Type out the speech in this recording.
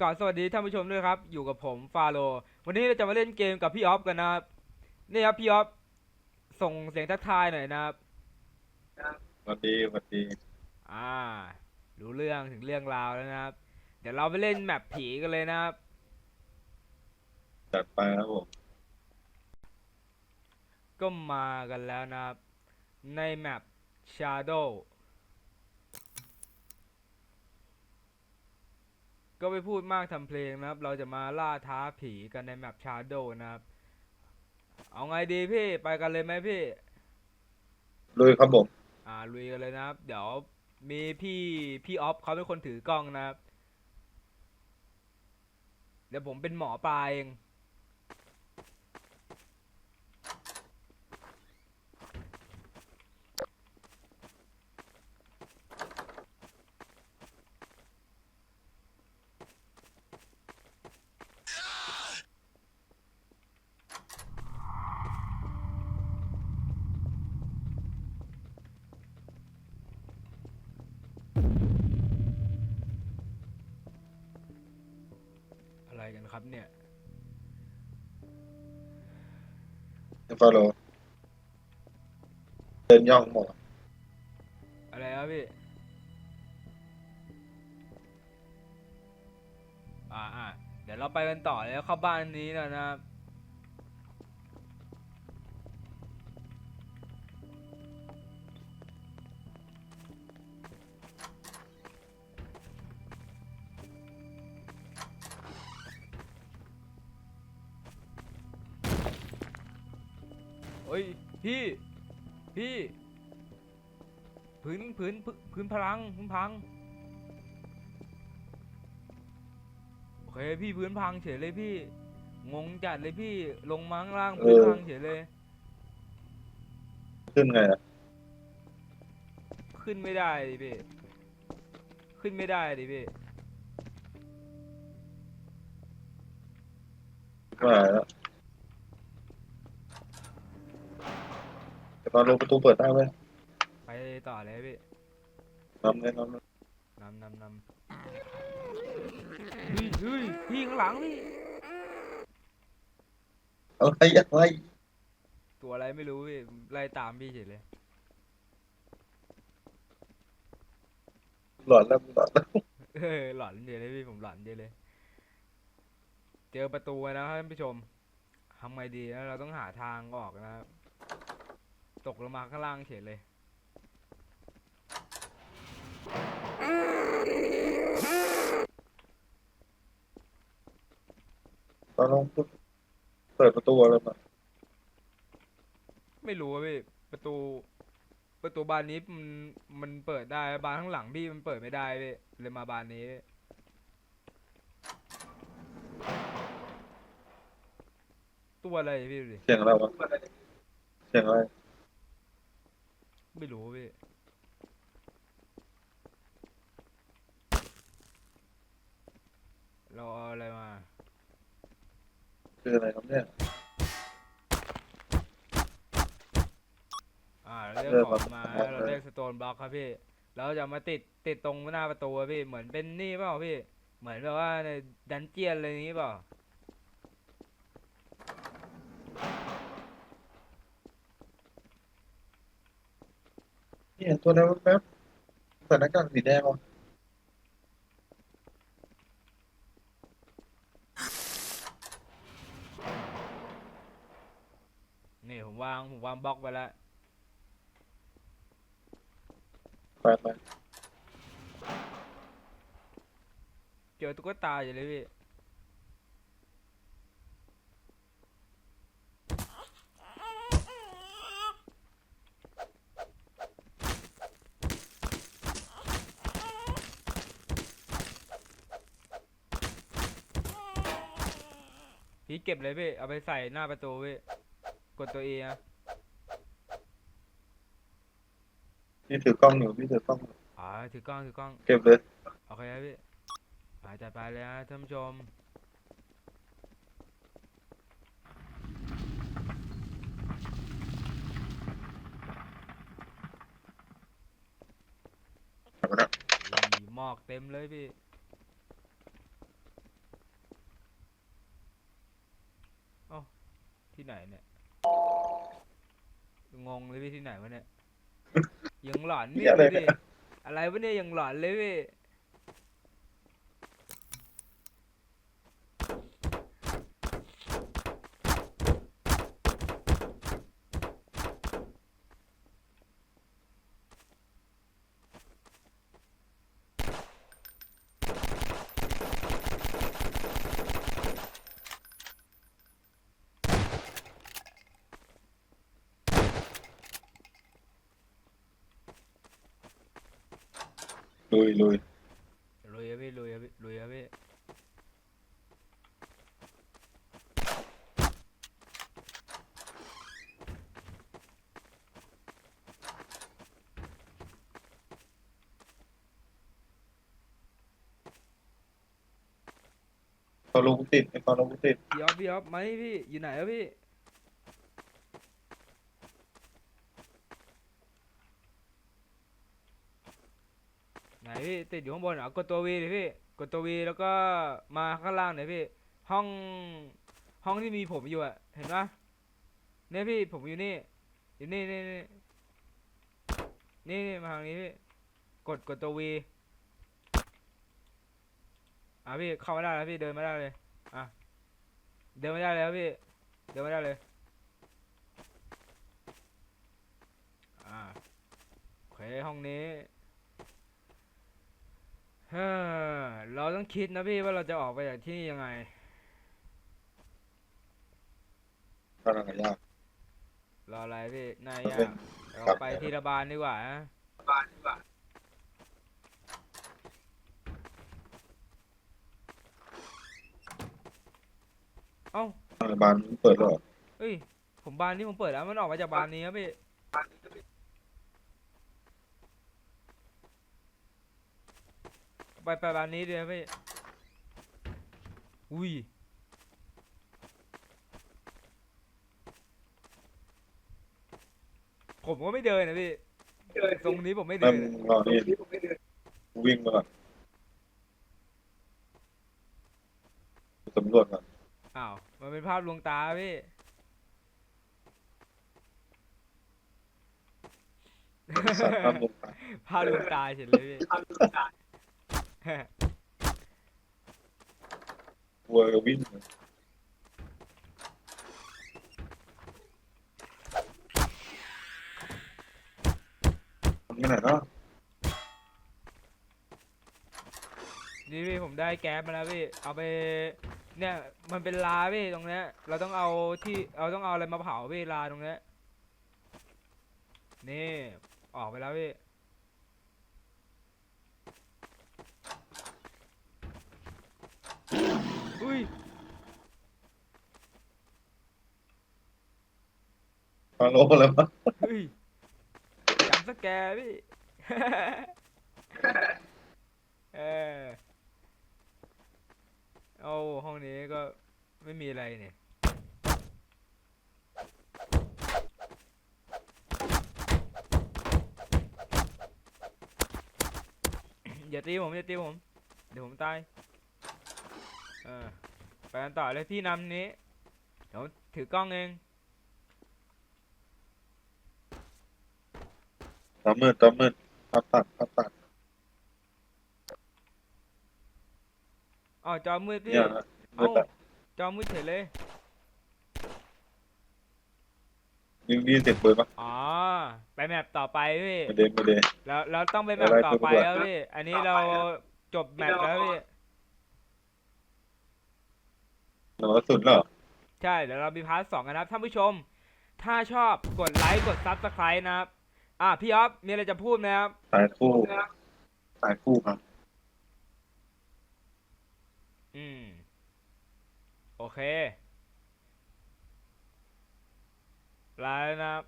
ก่อนสวัสดีท่านผู้ชมด้วยครับ อยู่กับผมฟาโลวันนี้เราจะมาเล่นเกมกับพี่ออฟกันนะครับนี่ครับพี่ออฟส่งเสียงทักทายหน่อยนะครับสวัสดีสวัสดี อ่า รู้เรื่องถึงเรื่องราวแล้วนะครับ เดี๋ยวเราไปเล่นแมปผีกันเลยนะครับจัดไปครับผมก็มากันแล้วนะครับ ในแมป Shadow ก็ไม่พูดมากทำเพลงนะครับ เราจะมาล่าท้าผีกันในแมป Shadow นะครับ เอาไงดีพี่ไปกันเลยไหมพี่ ลุยครับผมอ่าลุยกันเลยนะครับ เดี๋ยวมีพี่พี่ออฟเขาเป็นคนถือกล้องนะครับ เดี๋ยวผมเป็นหมอปลาเอง ครับเนี่ยฟาโลเดินย่องหมดอะไรครับพี่ อ่าอ่าเดี๋ยวเราไปกันต่อแล้วเข้าบ้านนี้แล้วนะครับ เฮ้ยพี่ พี่พื้นพื้นพื้นพื้นพลังพื้นพังโอเคพี่พื้นพังเฉยเลยพี่ งงจัดเลยพี่ลงมาข้างล่างพื้นพังเฉยเลย ขึ้นไงอะขึ้นไม่ได้ดิพี่ขึ้นไม่ได้ดิพี่มาแล้ว ฟาโลประตูเปิดได้ไหมไปต่อเลยพี่น้ำเลยน้ำเลยนำนำนำเฮ้ยเฮ้ยพี่ข้างหลังพี่อะไรอะไรตัวอะไรไม่รู้พี่ไล่ตามพี่เฉยเลยหลอดแล้วหลอดแล้วเออหลอนเดียวเลยพี่ผมหลอนเดียวเลย เจอประตูแล้วครับท่านผู้ชมทำไงดีนะเราต้องหาทางออกนะครับ ตกลงมาข้างล่างเฉยเลยฟาโลเปิดประตูอะไรมาไม่รู้อะพี่ประตู ประตูบานนี้มันมันเปิดได้บานข้างหลังพี่มันเปิดไม่ได้พี่เลยมาบานนี้ ตัวอะไรพี่ดูดิเสียงอะไรวะเสียงอะไร ไม่รู้พี่เราเอาอะไรมา คืออะไรครับเนี่ย อ่าเราเรียกเริ่มของครับมาครับแล้วเราเรียกสโตนบล็อกครับพี่แล้วจะมาติดติดตรงหน้าประตูอะพี่เหมือนเป็นนี่เปล่าพี่ เหมือนแบบว่าในดันเจียนอะไรอย่างนี้เปล่า เนี่ยตัวนั้นแป๊บใส่หน้ากากสีแดงวะนี่ผมวางผมวางบล็อกไปแล้วไปไปเจอตุ๊กตาอยู่เลยพี่ พี่เก็บเลยพี่เอาไปใส่หน้าประตูพี่กดตัวเอนะนี่ถือกล้องอยู่พี่ถือกล้องอยู่อ๋อถือกล้องถือกล้องเก็บเลย โอเคครับพี่อาจัดไปเลยนะท่านผู้ชมเอาไปนะมีหมอกเต็มเลยพี่ ที่ไหนเนี่ย งงเลยพี่ที่ไหนวะเนี่ย ยังหลอนนี่เหี้ยอะไรดูเนี่ดิยอะไรวะเนี่ยยังหลอนเลยพี่ ลุยลุยลุยอะพี่ลุยอะพี่ลุยอะพี่เขาลงติดไอ้เขาลงติด พี่ออฟพี่ออฟมานี่พี่อยู่ไหนอะพี่ ไหนพี่ติดอยู่ข้างบนเหรอกดตัววีเลยพี่กดตัววีแล้วก็มาข้างล่างหน่อยพี่ ห้องห้องที่มีผมอยู่อะเห็นปะเนี่ยพี่ผมอยู่นี่ อยู่นี่นี่นี่นี่นี่มาทางนี้พี่กดกดตัววีอะพี่เข้ามาได้แล้วพี่เดินมาได้เลยอะเดินมาได้แล้วพี่เดินมาได้เลยอ่าโอเคห้องนี้ เฮ้อเราต้องคิดนะพี่ว่าเราจะออกไปจากที่นี่ยังไงกำลังยาก รออะไรพี่นายเรายาเป็นเราครับ ไปทีละบานดีกว่านะเอ้าทางบานเปิดแล้วเหรอเฮ้ย ผมบานนี้ผมเปิดแล้วมันออกมาจากบานนี้ครับพี่ ไปไปบานนี้เดียวพี่อุ้ยผมก็ไม่เดินนะพี่ตรงนี้ผมไม่นั่เดินนรอนี่วิ่งมาก่อนสำรวจก่อนอ้าวมันเป็นภาพลวงตาพี่สัตว์ตามลงไปภาพลวงตาเฉยเลยพี่ วัววิ่งมันไม่ไหนเนาะนี่พี่ผมได้แก๊สมาแล้วพี่ เอาไป เนี่ย มันเป็นลาพี่ตรงเนี้ย เราต้องเอาที่เราต้องเอาอะไรมาเผาพี่ลาตรงเนี้ยนี่ ออกไปแล้วพี่ อุ้ยฮัลโหลอะไรวะเฮ้ยจำสแกร์พี่ เออเอาห้องนี้ก็ไม่มีอะไรเนี่ยอย่าตีผมอย่าตีผม เดี๋ยวผมตาย เออไปกันต่อเลยพี่นำนี้ เดี๋ยวถือกล้องเองตามืดตามืดพับตัดพับตัดอ๋อจอมืดพี่เนี่ยนะมืเอ้าดอะจอมืดเฉยเลย ยิงดีเสร็จเปิดปะอ๋อ ไปแมปต่อไปพี่ ไม่เดนไม่เดน แล้วเราต้องไปแมปอะไรต่อตัวไปด่วนแล้วพี่ อันนี้เราจบแมปแล้วพี่ หนูสุดแล้วเหรอ ใช่เดี๋ยวเรามีพาร์ทสองกันนะครับท่านผู้ชม ถ้าชอบกดไลค์กดซับสไครต์นะครับอะพี่ออฟมีอะไรจะพูดไหมครับสายคู่ สายคู่ครับ อืม โอเคลาแล้วนะครับ